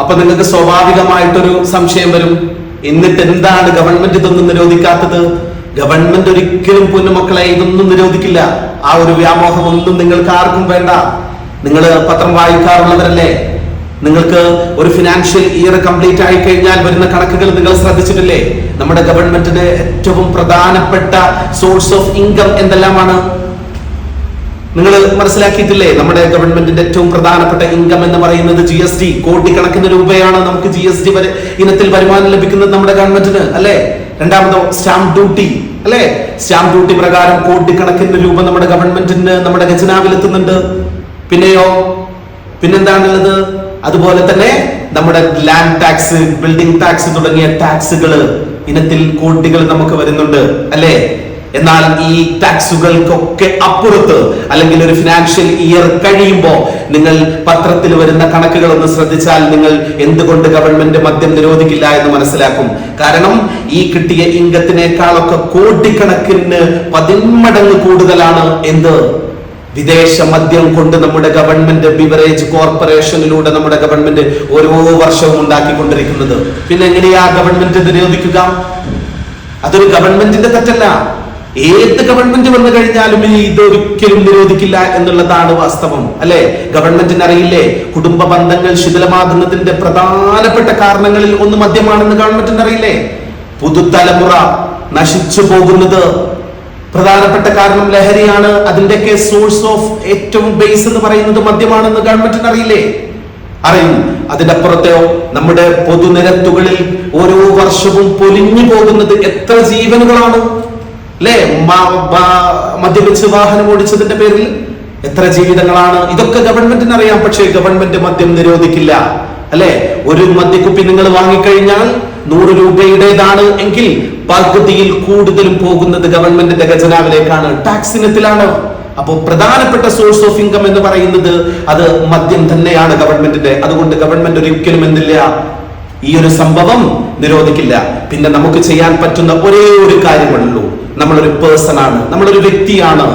അപ്പൊ നിങ്ങൾക്ക് സ്വാഭാവികമായിട്ടൊരു സംശയം വരും. എന്നിട്ട് എന്താണ് ഗവൺമെന്റ് ഇതൊന്നും നിരോധിക്കാത്തത്? ഗവൺമെന്റ് ഒരിക്കലും പൊന്നുമക്കളെ ഇതൊന്നും നിരോധിക്കില്ല. ആ ഒരു വ്യാമോഹം ഒന്നും നിങ്ങൾക്ക് ആർക്കും വേണ്ട. നിങ്ങൾ പത്രം വായിക്കാറുള്ളവരല്ലേ? നിങ്ങൾക്ക് ഒരു ഫിനാൻഷ്യൽ ഇയർ കംപ്ലീറ്റ് ആയി കഴിഞ്ഞാൽ വരുന്ന കണക്കുകൾ നിങ്ങൾ ശ്രദ്ധിച്ചിട്ടില്ലേ? നമ്മുടെ ഗവൺമെന്റിന്റെ ഏറ്റവും പ്രധാനപ്പെട്ട സോഴ്സ് ഓഫ് ഇൻകം എന്തെല്ലാമാണ്? നിങ്ങൾ മനസ്സിലാക്കിയിട്ടില്ലേ? നമ്മുടെ ഗവൺമെന്റിന്റെ ഏറ്റവും പ്രധാനപ്പെട്ട ഇൻകം എന്ന് പറയുന്നത് ജി എസ് ടി കോടിക്കണക്കിന് രൂപയാണ് നമുക്ക് ജി എസ് ടി വരെ ഇനത്തിൽ വരുമാനം ലഭിക്കുന്നത് നമ്മുടെ ഗവൺമെന്റിന് അല്ലെ? രണ്ടാമതോ സ്റ്റാമ്പ് ഡ്യൂട്ടി അല്ലെ? സ്റ്റാമ്പ് ഡ്യൂട്ടി പ്രകാരം കോടിക്കണക്കിന് രൂപ നമ്മുടെ ഗവൺമെന്റിന് നമ്മുടെ ഖജനാവിൽ എത്തുന്നുണ്ട് പിന്നെയോ? പിന്നെന്താണുള്ളത്? അതുപോലെ തന്നെ നമ്മുടെ ലാൻഡ് ടാക്സ് ബിൽഡിംഗ് ടാക്സ് തുടങ്ങിയ ടാക്സുകൾ ഇനത്തിൽ കോടികൾ നമുക്ക് വരുന്നുണ്ട് അല്ലേ? എന്നാൽ ഈ ടാക്സുകൾക്കൊക്കെ അപ്പുറത്ത് അല്ലെങ്കിൽ ഒരു ഫിനാൻഷ്യൽ ഇയർ കഴിയുമ്പോൾ നിങ്ങൾ പത്രത്തിൽ വരുന്ന കണക്കുകൾ ഒന്ന് ശ്രദ്ധിച്ചാൽ നിങ്ങൾ എന്തുകൊണ്ട് ഗവൺമെന്റ് മദ്യം നിരോധിക്കില്ല എന്ന് മനസ്സിലാക്കും. കാരണം ഈ കിട്ടിയ ഇംഗത്തിനേക്കാളൊക്കെ കോടിക്കണക്കിന് പതിന്മടങ്ങ് കൂടുതലാണ് എന്ത്? വിദേശ മദ്യം കൊണ്ട് നമ്മുടെ ഗവൺമെന്റ് ബിവറേജ് കോർപ്പറേഷനിലൂടെ നമ്മുടെ ഗവൺമെന്റ് ഓരോ വർഷവും ഉണ്ടാക്കിക്കൊണ്ടിരിക്കുന്നത്. പിന്നെ എങ്ങനെയാ ഗവൺമെന്റ് നിരോധിക്കുക? അതൊരു ഗവൺമെന്റിന്റെ തെറ്റല്ല. ഏത് ഗവൺമെന്റ് വന്നു കഴിഞ്ഞാലും ഇനി ഇതൊരിക്കലും നിരോധിക്കില്ല എന്നുള്ളതാണ് വാസ്തവം അല്ലെ? ഗവൺമെന്റിന് അറിയില്ലേ കുടുംബ ബന്ധങ്ങൾ ശിഥിലമാകുന്നതിന്റെ പ്രധാനപ്പെട്ട കാരണങ്ങളിൽ ഒന്ന് മദ്യമാണെന്ന് ഗവൺമെന്റിന് അറിയില്ലേ പുതുതലമുറ നശിച്ചു പോകുന്നത്. പ്രധാനപ്പെട്ട കാരണം ലഹരിയാണ്. അതിന്റെയൊക്കെ സോഴ്സ് ഓഫ് ഏറ്റവും ബേസ് എന്ന് പറയുന്നത് മദ്യമാണെന്ന് ഗവൺമെന്റിന് അറിയില്ലേ അറിയും. അതിന്റെ അപ്പുറത്തെയോ നമ്മുടെ പൊതുനിരത്തുകളിൽ ഓരോ വർഷവും പൊലിഞ്ഞു പോകുന്നത് എത്ര ജീവനുകളാണ്? അല്ലേ മദ്യപിച്ച് വാഹനം ഓടിച്ചതിന്റെ പേരിൽ എത്ര ജീവിതങ്ങളാണ്? ഇതൊക്കെ ഗവൺമെന്റിന് അറിയാം പക്ഷേ ഗവൺമെന്റ് മദ്യം നിരോധിക്കില്ല. അല്ലെ? ഒരു മദ്യക്കുപ്പി നിങ്ങൾ വാങ്ങിക്കഴിഞ്ഞാൽ നൂറ് രൂപയുടേതാണ് എങ്കിൽ പകുതിയിൽ കൂടുതലും പോകുന്നത് ഗവൺമെന്റിന്റെ ഖജനാവിലേക്കാണ്. ടാക്സ് ഇനത്തിലാണ് അപ്പോൾ പ്രധാനപ്പെട്ട സോഴ്സ് ഓഫ് ഇൻകം എന്ന് പറയുന്നത് അത് മദ്യം തന്നെയാണ് ഗവൺമെന്റിന്റെ. അതുകൊണ്ട് ഗവൺമെന്റ് ഒരിക്കലും എന്നില്ല ഈ ഒരു സംഭവം നിരോധിക്കില്ല. പിന്നെ നമുക്ക് ചെയ്യാൻ പറ്റുന്ന ഒരേ ഒരു കാര്യമുള്ളൂ. നമ്മളൊരു പേഴ്സൺ ആണ്. നമ്മളൊരു വ്യക്തിയാണ്.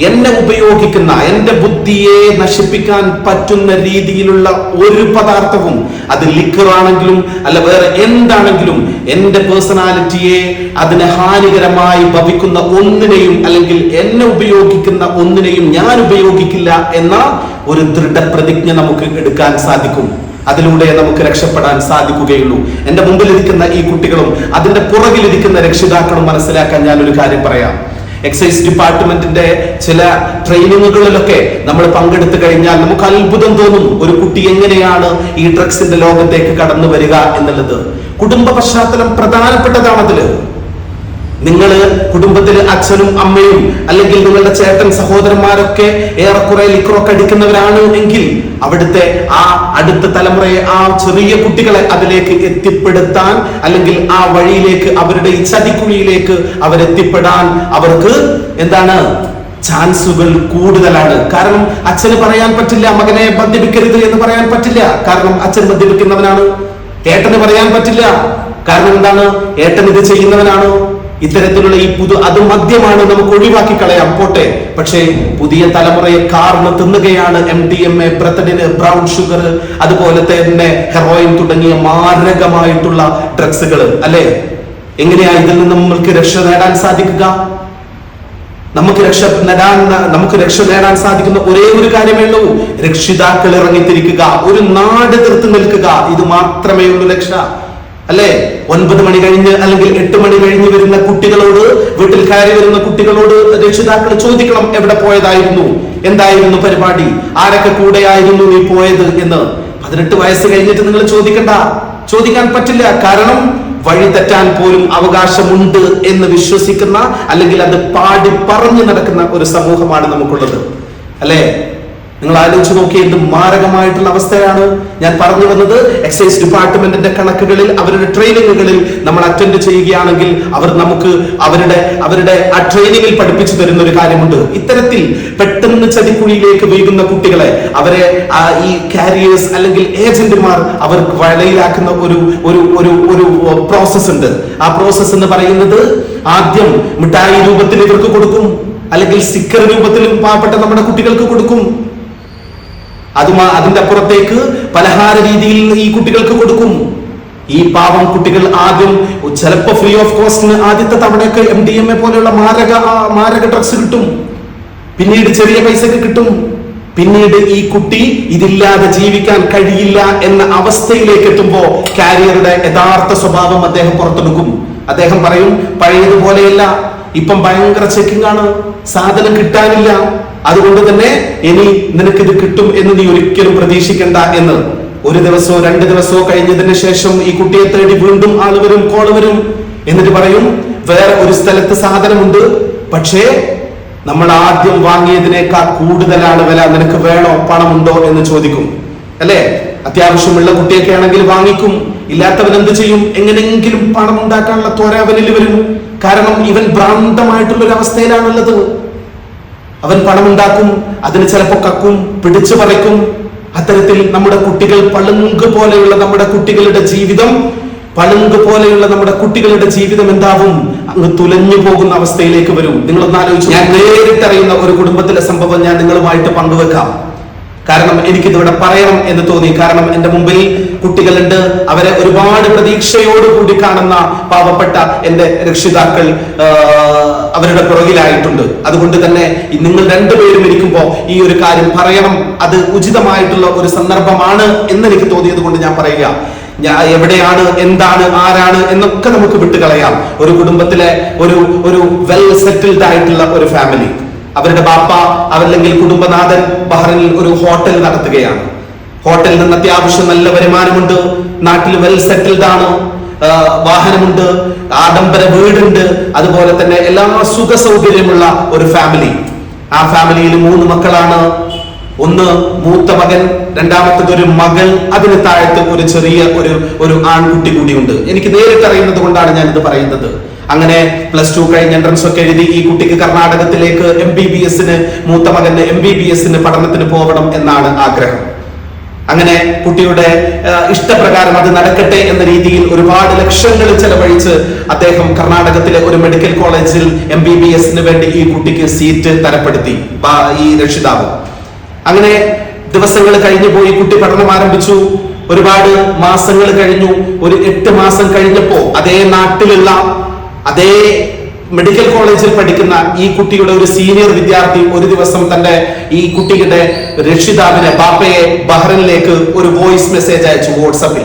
എന്നെ ഉപയോഗിക്കുന്ന എന്റെ ബുദ്ധിയെ നശിപ്പിക്കാൻ പറ്റുന്ന രീതിയിലുള്ള ഒരു പദാർത്ഥവും അത് ലിക്കർ ആണെങ്കിലും അല്ല വേറെ എന്താണെങ്കിലും എന്റെ പേഴ്സണാലിറ്റിയെ അതിനെ ഹാനികരമായി ഭവിക്കുന്ന ഒന്നിനെയും അല്ലെങ്കിൽ എന്നെ ഉപയോഗിക്കുന്ന ഒന്നിനെയും ഞാൻ ഉപയോഗിക്കില്ല എന്ന ഒരു ദൃഢപ്രതിജ്ഞ നമുക്ക് എടുക്കാൻ സാധിക്കും. അതിലൂടെ നമുക്ക് രക്ഷപ്പെടാൻ സാധിക്കുകയുള്ളൂ. എന്റെ മുമ്പിലിരിക്കുന്ന ഈ കുട്ടികളും അതിന്റെ പുറകിലിരിക്കുന്ന രക്ഷിതാക്കളും മനസ്സിലാക്കാൻ ഞാൻ ഒരു കാര്യം പറയാം. എക്സൈസ് ഡിപ്പാർട്ട്മെന്റിന്റെ ചില ട്രെയിനിങ്ങുകളിലൊക്കെ നമ്മൾ പങ്കെടുത്തു കഴിഞ്ഞാൽ നമുക്ക് അത്ഭുതം തോന്നും ഒരു കുട്ടി എങ്ങനെയാണ് ഈ ഡ്രഗ്സിന്റെ ലോകത്തേക്ക് കടന്നു വരിക എന്നുള്ളത്. കുടുംബ പശ്ചാത്തലം പ്രധാനപ്പെട്ടതാണ് അതിൽ നിങ്ങൾ കുടുംബത്തിൽ അച്ഛനും അമ്മയും അല്ലെങ്കിൽ നിങ്ങളുടെ ചേട്ടൻ സഹോദരന്മാരൊക്കെ ഏറെക്കുറെ ലിക്കറൊക്കെ അടിക്കുന്നവരാണ് എങ്കിൽ അവിടുത്തെ ആ അടുത്ത തലമുറയെ ആ ചെറിയ കുട്ടികളെ അതിലേക്ക് എത്തിപ്പെടുത്താൻ അല്ലെങ്കിൽ ആ വഴിയിലേക്ക് അവരുടെ ഈ ചതിക്കുഴിയിലേക്ക് അവരെത്തിപ്പെടാൻ അവർക്ക് എന്താണ്? ചാൻസുകൾ കൂടുതലാണ്. കാരണം അച്ഛന് പറയാൻ പറ്റില്ല മകനെ മദ്യപിക്കരുത് എന്ന് പറയാൻ പറ്റില്ല. കാരണം അച്ഛൻ മദ്യപിക്കുന്നവനാണ്. ഏട്ടന് പറയാൻ പറ്റില്ല. കാരണം എന്താണ്? ഏട്ടൻ ഇത് ചെയ്യുന്നവനാണ്. ഇത്തരത്തിലുള്ള ഈ പുതു അത് മദ്യമാണ് നമുക്ക് ഒഴിവാക്കി കളയാം. പോട്ടെ. പക്ഷേ പുതിയ തലമുറയെ കാർന്ന് തിന്നുകയാണ് എം ഡി എം എ ബ്രത്തഡിന് ബ്രൗൺ ഷുഗർ അതുപോലെ തന്നെ ഹെറോയിൻ തുടങ്ങിയ മാരകമായിട്ടുള്ള ഡ്രഗ്സുകൾ. അല്ലെ? എങ്ങനെയാ ഇതിൽ നിന്ന് നമ്മൾക്ക് രക്ഷ നേടാൻ സാധിക്കുക? നമുക്ക് രക്ഷ നേടാൻ നമുക്ക് രക്ഷ നേടാൻ സാധിക്കുന്ന ഒരേ ഒരു കാര്യമേ ഉള്ളൂ. രക്ഷിതാക്കൾ ഇറങ്ങിത്തിരിക്കുക. ഒരു നാട് തീർത്ത് നിൽക്കുക. ഇത് മാത്രമേ ഉള്ളൂ രക്ഷ അല്ലേ? ഒൻപത് മണി കഴിഞ്ഞ് അല്ലെങ്കിൽ എട്ട് മണി കഴിഞ്ഞ് വരുന്ന കുട്ടികളോട് വീട്ടിൽ കയറി വരുന്ന കുട്ടികളോട് രക്ഷിതാക്കൾ ചോദിക്കണം എവിടെ പോയതായിരുന്നു എന്തായിരുന്നു പരിപാടി ആരൊക്കെ കൂടെയായിരുന്നു നീ പോയത് എന്ന്. പതിനെട്ട് വയസ്സ് കഴിഞ്ഞിട്ട് നിങ്ങൾ ചോദിക്കണ്ട. ചോദിക്കാൻ പറ്റില്ല. കാരണം വഴി തെറ്റാൻ പോലും അവകാശമുണ്ട് എന്ന് വിശ്വസിക്കുന്ന അല്ലെങ്കിൽ അത് പാടി പറഞ്ഞു നടക്കുന്ന ഒരു സമൂഹമാണ് നമുക്കുള്ളത്. അല്ലേ? നിങ്ങൾ ആലോചിച്ച് നോക്കി എന്ത് മാരകമായിട്ടുള്ള അവസ്ഥയാണ് ഞാൻ പറഞ്ഞു വന്നത്. എക്സൈസ് ഡിപ്പാർട്ട്മെന്റിന്റെ കണക്കുകളിൽ അവരുടെ ട്രെയിനിങ്ങുകളിൽ നമ്മൾ അറ്റൻഡ് ചെയ്യുകയാണെങ്കിൽ അവർ നമുക്ക് അവരുടെ അവരുടെ ആ ട്രെയിനിങ്ങിൽ പഠിപ്പിച്ചു തരുന്ന ഒരു കാര്യമുണ്ട്. ഇത്തരത്തിൽ പെട്ടെന്ന് ചതിക്കുഴിയിലേക്ക് വീഴുന്ന കുട്ടികളെ അവരെ ഈ കാരിയേഴ്സ് അല്ലെങ്കിൽ ഏജന്റുമാർ അവർ വലയിലാക്കുന്ന ഒരു ഒരു ഒരു ഒരു പ്രോസസ് ഉണ്ട്. ആ പ്രോസസ് എന്ന് പറയുന്നത് ആദ്യം മിഠായി രൂപത്തിൽ ഇവർക്ക് കൊടുക്കും അല്ലെങ്കിൽ സ്റ്റിക്കർ രൂപത്തിലും പാവപ്പെട്ട നമ്മുടെ കുട്ടികൾക്ക് കൊടുക്കും. അതുമാ അതിന്റെ അപ്പുറത്തേക്ക് പലഹാര രീതിയിൽ ഈ കുട്ടികൾക്ക് കൊടുക്കും. ഈ പാവം കുട്ടികൾ ആദ്യം ചിലപ്പോ ഫ്രീ ഓഫ് കോസ്റ്റിന് ആദ്യത്തെ തവണയൊക്കെ എം ഡി എം എ പോലെയുള്ള മാരക മാരക ഡ്രഗ്സ് കിട്ടും. പിന്നീട് ചെറിയ പൈസക്ക് കിട്ടും. പിന്നീട് ഈ കുട്ടി ഇതില്ലാതെ ജീവിക്കാൻ കഴിയില്ല എന്ന അവസ്ഥയിലേക്ക് എത്തുമ്പോൾ കാരിയറുടെ യഥാർത്ഥ സ്വഭാവം അദ്ദേഹം പുറത്തെടുക്കും. അദ്ദേഹം പറയും പഴയതുപോലെയല്ല. ഇപ്പം ഭയങ്കര ചെക്കിംഗ് ആണ്. സാധനം കിട്ടാനില്ല. അതുകൊണ്ട് തന്നെ ഇനി നിനക്ക് ഇത് കിട്ടും എന്ന് നീ ഒരിക്കലും പ്രതീക്ഷിക്കണ്ട എന്ന്. ഒരു ദിവസമോ രണ്ട് ദിവസമോ കഴിഞ്ഞതിന് ശേഷം ഈ കുട്ടിയെ തേടി വീണ്ടും ആൾ വരും കോൾ വരും. എന്നിട്ട് പറയും വേറെ ഒരു സ്ഥലത്ത് സാധനമുണ്ട്. പക്ഷേ നമ്മൾ ആദ്യം വാങ്ങിയതിനേക്കാൾ കൂടുതലാണ് വില. നിനക്ക് വേണോ പണമുണ്ടോ എന്ന് ചോദിക്കും. അല്ലേ? അത്യാവശ്യമുള്ള കുട്ടിയൊക്കെ ആണെങ്കിൽ വാങ്ങിക്കും. ഇല്ലാത്തവൻ എന്ത് ചെയ്യും? എങ്ങനെയെങ്കിലും പണം ഉണ്ടാക്കാനുള്ള ത്വര അവനിൽ വരും. കാരണം ഇവൻ ഭ്രാന്തമായിട്ടുള്ള ഒരു അവസ്ഥയിലാണുള്ളത് അവൻ പണമുണ്ടാക്കും അതിന് ചിലപ്പോ കക്കും പിടിച്ചു പറിക്കും. അത്തരത്തിൽ നമ്മുടെ കുട്ടികൾ പളുങ്ക് പോലെയുള്ള നമ്മുടെ കുട്ടികളുടെ ജീവിതം പളുങ്ക് പോലെയുള്ള നമ്മുടെ കുട്ടികളുടെ ജീവിതം എന്താവും? അങ്ങ് തുലഞ്ഞു പോകുന്ന അവസ്ഥയിലേക്ക് വരും. നിങ്ങളൊന്ന് ആലോചിച്ചു ഞാൻ നേരിട്ടറിയുന്ന ഒരു കുടുംബത്തിലെ സംഭവം ഞാൻ നിങ്ങളുമായിട്ട് പങ്കുവെക്കാം. കാരണം എനിക്കിതിവിടെ പറയണം എന്ന് തോന്നി. കാരണം എന്റെ മുമ്പിൽ കുട്ടികളുണ്ട്. അവരെ ഒരുപാട് പ്രതീക്ഷയോടുകൂടി കാണുന്ന പാവപ്പെട്ട എന്റെ രക്ഷിതാക്കൾ അവരുടെ പുറകിലായിട്ടുണ്ട്. അതുകൊണ്ട് തന്നെ നിങ്ങൾ രണ്ടുപേരും ഇരിക്കുമ്പോ ഈ ഒരു കാര്യം പറയണം. അത് ഉചിതമായിട്ടുള്ള ഒരു സന്ദർഭമാണ് എന്ന് എനിക്ക് തോന്നിയത് കൊണ്ട് ഞാൻ പറയുക. ഞാൻ എവിടെയാണ് എന്താണ് ആരാണ് എന്നൊക്കെ നമുക്ക് വിട്ടുകളയാം. ഒരു കുടുംബത്തിലെ ഒരു ഒരു വെൽ സെറ്റിൽഡ് ആയിട്ടുള്ള ഒരു ഫാമിലി അവരുടെ ബാപ്പ അവരല്ലെങ്കിൽ കുടുംബനാഥൻ ബഹ്റിനിൽ ഒരു ഹോട്ടൽ നടത്തുകയാണ്. ഹോട്ടലിൽ നിന്ന് അത്യാവശ്യം നല്ല വരുമാനമുണ്ട്. നാട്ടിൽ വെൽ സെറ്റിൽഡ് ആണ്. വാഹനമുണ്ട്. ആഡംബര വീടുണ്ട്. അതുപോലെ തന്നെ എല്ലാ സുഖ സൗകര്യമുള്ള ഒരു ഫാമിലി ആ ഫാമിലിയിൽ മൂന്ന് മക്കളാണ്. ഒന്ന് മൂത്ത മകൻ രണ്ടാമത്തത് ഒരു മകൾ. അതിന് താഴത്ത് ഒരു ചെറിയ ഒരു ഒരു ആൺകുട്ടി കൂടിയുണ്ട്. എനിക്ക് നേരിട്ട് അറിയുന്നത് കൊണ്ടാണ് ഞാൻ ഇത് പറയുന്നത്. അങ്ങനെ പ്ലസ് ടു കഴിഞ്ഞ് എൻട്രൻസ് ഒക്കെ എഴുതി ഈ കുട്ടിക്ക് കർണാടകത്തിലേക്ക് എം ബി ബി എസിന് മൂത്ത മകന് എം ബി ബി എസിന് പഠനത്തിന് പോകണം എന്നാണ് ആഗ്രഹം. അങ്ങനെ കുട്ടിയുടെ ഇഷ്ടപ്രകാരം അത് നടക്കട്ടെ എന്ന രീതിയിൽ ഒരുപാട് ലക്ഷങ്ങൾ ചെലവഴിച്ച് അദ്ദേഹം കർണാടകത്തിലെ ഒരു മെഡിക്കൽ കോളേജിൽ എം ബി ബി എസിന് വേണ്ടി ഈ കുട്ടിക്ക് സീറ്റ് തരപ്പെടുത്തി ഈ രക്ഷിതാവ്. അങ്ങനെ ദിവസങ്ങൾ കഴിഞ്ഞു പോയി കുട്ടി പഠനം ആരംഭിച്ചു. ഒരുപാട് മാസങ്ങൾ കഴിഞ്ഞു. ഒരു എട്ട് മാസം കഴിഞ്ഞപ്പോ അതേ നാട്ടിലുള്ള അതേ മെഡിക്കൽ കോളേജിൽ പഠിക്കുന്ന ഈ കുട്ടിയുടെ ഒരു സീനിയർ വിദ്യാർത്ഥി ഒരു ദിവസം തന്റെ ഈ കുട്ടിയുടെ രക്ഷിതാവിനെ ബാപ്പയെ ബഹ്റിനിലേക്ക് ഒരു വോയിസ് മെസ്സേജ് അയച്ചു വാട്സപ്പിൽ.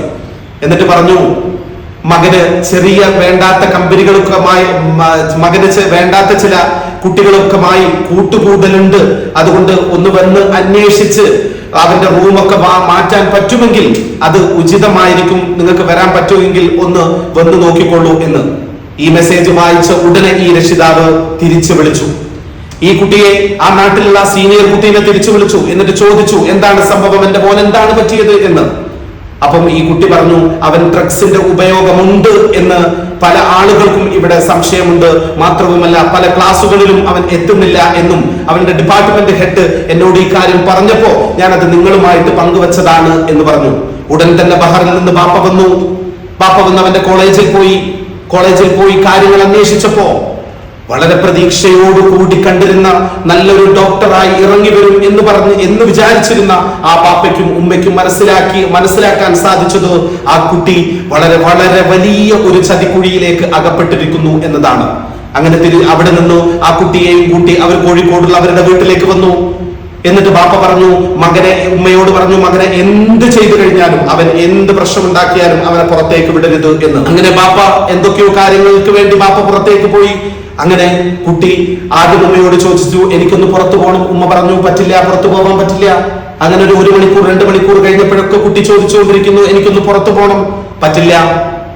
എന്നിട്ട് പറഞ്ഞു മകന് ചെറിയ വേണ്ടാത്ത കമ്പനികൾക്കുമായി മകന് വേണ്ടാത്ത ചില കുട്ടികൾക്കുമായി കൂട്ടുകൂടലുണ്ട്. അതുകൊണ്ട് ഒന്ന് വന്ന് അന്വേഷിച്ച് അവന്റെ റൂമൊക്കെ മാറ്റാൻ പറ്റുമെങ്കിൽ അത് ഉചിതമായിരിക്കും. നിങ്ങൾക്ക് വരാൻ പറ്റുമെങ്കിൽ ഒന്ന് വന്ന് നോക്കിക്കൊള്ളൂ എന്ന്. ഈ മെസ്സേജ് വായിച്ച ഉടനെ ഈ രക്ഷിതാവ് തിരിച്ചു വിളിച്ചു. ഈ കുട്ടിയെ ആ നാട്ടിലുള്ള സീനിയർ കുട്ടീനെ തിരിച്ചു വിളിച്ചു. എന്നിട്ട് ചോദിച്ചു എന്താണ് സംഭവം? എന്റെ മോൻ എന്താണ് പറ്റിയത്? എന്ന്. അപ്പം ഈ കുട്ടി പറഞ്ഞു അവൻ ഡ്രഗ്സിന്റെ ഉപയോഗമുണ്ട് എന്ന് പല ആളുകൾക്കും ഇവിടെ സംശയമുണ്ട്. മാത്രവുമല്ല പല ക്ലാസ്സുകളിലും അവൻ എത്തുന്നില്ല എന്നും അവന്റെ ഡിപ്പാർട്ട്മെന്റ് ഹെഡ് എന്നോട് ഈ കാര്യം പറഞ്ഞപ്പോ ഞാൻ അത് നിങ്ങളുമായിട്ട് പങ്കുവച്ചതാണ് എന്ന് പറഞ്ഞു. ഉടൻ തന്നെ ബഹറിൽ നിന്ന് ബാപ്പ വന്നു. ബാപ്പ വന്ന് അവന്റെ കോളേജിൽ പോയി. കോളേജിൽ പോയി കാര്യങ്ങൾ അന്വേഷിച്ചപ്പോ വളരെ പ്രതീക്ഷയോട് കൂടി കണ്ടിരുന്ന നല്ലൊരു ഡോക്ടറായി ഇറങ്ങി വരും എന്ന് പറഞ്ഞ് എന്ന് വിചാരിച്ചിരുന്ന ആ പാപ്പയ്ക്കും ഉമ്മയ്ക്കും മനസ്സിലാക്കി മനസ്സിലാക്കാൻ സാധിച്ചത് ആ കുട്ടി വളരെ വളരെ വലിയ ഒരു ചതിക്കുഴിയിലേക്ക് അകപ്പെട്ടിരിക്കുന്നു എന്നതാണ്. അങ്ങനെ തിരി അവിടെ നിന്നു ആ കുട്ടിയെയും കൂട്ടി അവർ കോഴിക്കോടുള്ള അവരുടെ വീട്ടിലേക്ക് വന്നു. എന്നിട്ട് ബാപ്പ പറഞ്ഞു മകനെ ഉമ്മയോട് പറഞ്ഞു മകനെ എന്ത് ചെയ്തു കഴിഞ്ഞാലും അവൻ എന്ത് പ്രശ്നം ഉണ്ടാക്കിയാലും അവനെ പുറത്തേക്ക് വിടരുത് എന്ന്. അങ്ങനെ ബാപ്പ എന്തൊക്കെയോ കാര്യങ്ങൾക്ക് വേണ്ടി ബാപ്പ പുറത്തേക്ക് പോയി. അങ്ങനെ കുട്ടി ആദ്യം ഉമ്മയോട് ചോദിച്ചു എനിക്കൊന്ന് പുറത്തു പോകണം ഉമ്മ പറഞ്ഞു പറ്റില്ല പുറത്തു പോകാൻ പറ്റില്ല. അങ്ങനെ ഒരു ഒരു മണിക്കൂർ രണ്ട് മണിക്കൂർ കഴിഞ്ഞപ്പോഴൊക്കെ കുട്ടി ചോദിച്ചുകൊണ്ടിരിക്കുന്നു എനിക്കൊന്ന് പുറത്തു പോകണം പറ്റില്ല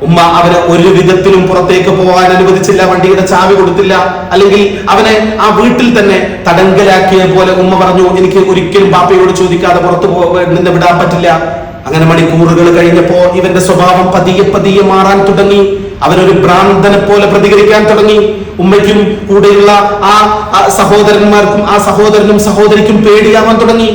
ഉമ്മ അവനെ ഒരു വിധത്തിലും പുറത്തേക്ക് പോകാൻ അനുവദിച്ചില്ല വണ്ടിയുടെ ചാവി കൊടുത്തില്ല അല്ലെങ്കിൽ അവനെ ആ വീട്ടിൽ തന്നെ തടങ്കലാക്കിയ പോലെ ഉമ്മ പറഞ്ഞു എനിക്ക് ഒരിക്കലും ബാപ്പയോട് ചോദിക്കാതെ പുറത്തു നിന്ന് വിടാൻ പറ്റില്ല. അങ്ങനെ മണിക്കൂറുകൾ കഴിഞ്ഞപ്പോ ഇവന്റെ സ്വഭാവം പതിയെ പതിയെ മാറാൻ തുടങ്ങി. അവനൊരു ഭ്രാന്തനെ പോലെ പ്രതികരിക്കാൻ തുടങ്ങി. ഉമ്മയ്ക്കും കൂടെയുള്ള ആ സഹോദരന്മാർക്കും ആ സഹോദരനും സഹോദരിക്കും പേടിയാവാൻ തുടങ്ങി.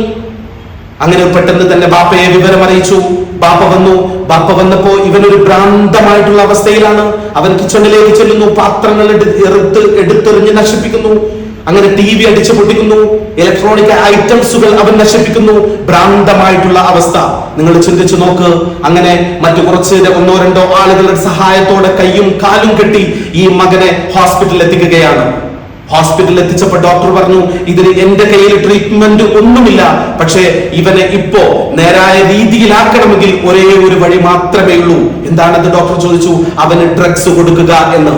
അങ്ങനെ പെട്ടെന്ന് തന്നെ ബാപ്പയെ വിവരം അറിയിച്ചു ബാപ്പ വന്നു. ബാപ്പ വന്നപ്പോ ഇവനൊരു ഭ്രാന്തമായിട്ടുള്ള അവസ്ഥയിലാണ്. അവൻ കിച്ചണിലേക്ക് ചെല്ലുന്നു. പാത്രങ്ങൾ എടുത്ത് എടുത്തെറിഞ്ഞ് നശിപ്പിക്കുന്നു. അങ്ങനെ ടി വി അടിച്ചു പൊട്ടിക്കുന്നു. ഇലക്ട്രോണിക് ഐറ്റംസുകൾ അവൻ നശിപ്പിക്കുന്നു. ഭ്രാന്തമായിട്ടുള്ള അവസ്ഥ. നിങ്ങൾ ചിന്തിച്ചു നോക്ക്. അങ്ങനെ മറ്റു കുറച്ച് ഒന്നോ രണ്ടോ ആളുകളുടെ സഹായത്തോടെ കയ്യും കാലും കെട്ടി ഈ മകനെ ഹോസ്പിറ്റലിൽ എത്തിക്കുകയാണ്. ഹോസ്പിറ്റലിൽ എത്തിച്ചപ്പോൾ ഡോക്ടർ പറഞ്ഞു ഇതിന് എന്റെ കയ്യിൽ ട്രീറ്റ്മെന്റ് ഒന്നുമില്ല. പക്ഷേ ഇവനെ ഇപ്പോ നേരായ രീതിയിലാക്കണമെങ്കിൽ ഒരേ ഒരു വഴി മാത്രമേ ഉള്ളൂ. എന്താണെന്ന് ഡോക്ടർ ചോദിച്ചു അവന് ഡ്രഗ്സ് കൊടുക്കുക എന്ന്.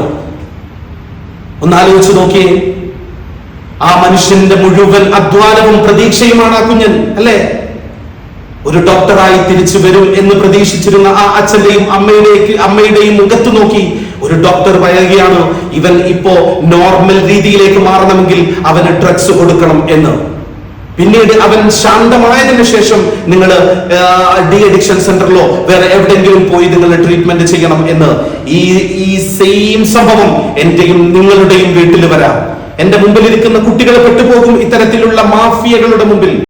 ഒന്നാലോചിച്ച് നോക്കിയേ. ആ മനുഷ്യന്റെ മുഴുവൻ അധ്വാനവും പ്രതീക്ഷയുമാണ് ആ കുഞ്ഞൻ അല്ലേ? ഒരു ഡോക്ടറായി തിരിച്ചു വരും എന്ന് പ്രതീക്ഷിച്ചിരുന്ന ആ അച്ഛന്റെയും അമ്മയുടെയും അമ്മയുടെയും മുഖത്ത് നോക്കി ഒരു ഡോക്ടർ പറയുകയാണ് ഇവൻ ഇപ്പോ നോർമൽ രീതിയിലേക്ക് മാറണമെങ്കിൽ അവന് ഡ്രഗ്സ് കൊടുക്കണം എന്ന്. പിന്നീട് അവൻ ശാന്തമായതിന് ശേഷം നിങ്ങൾ ഡി അഡിക്ഷൻ സെന്ററിലോ വേറെ എവിടെയെങ്കിലും പോയി നിങ്ങൾ ട്രീറ്റ്മെന്റ് ചെയ്യണം എന്ന്. ഈ ഈ സെയിം സംഭവം എന്റെയും നിങ്ങളുടെയും വീട്ടിൽ വരാം. എന്റെ മുമ്പിൽ ഇരിക്കുന്ന കുട്ടികൾ പെട്ടുപോകും ഇത്തരത്തിലുള്ള മാഫിയകളുടെ മുമ്പിൽ.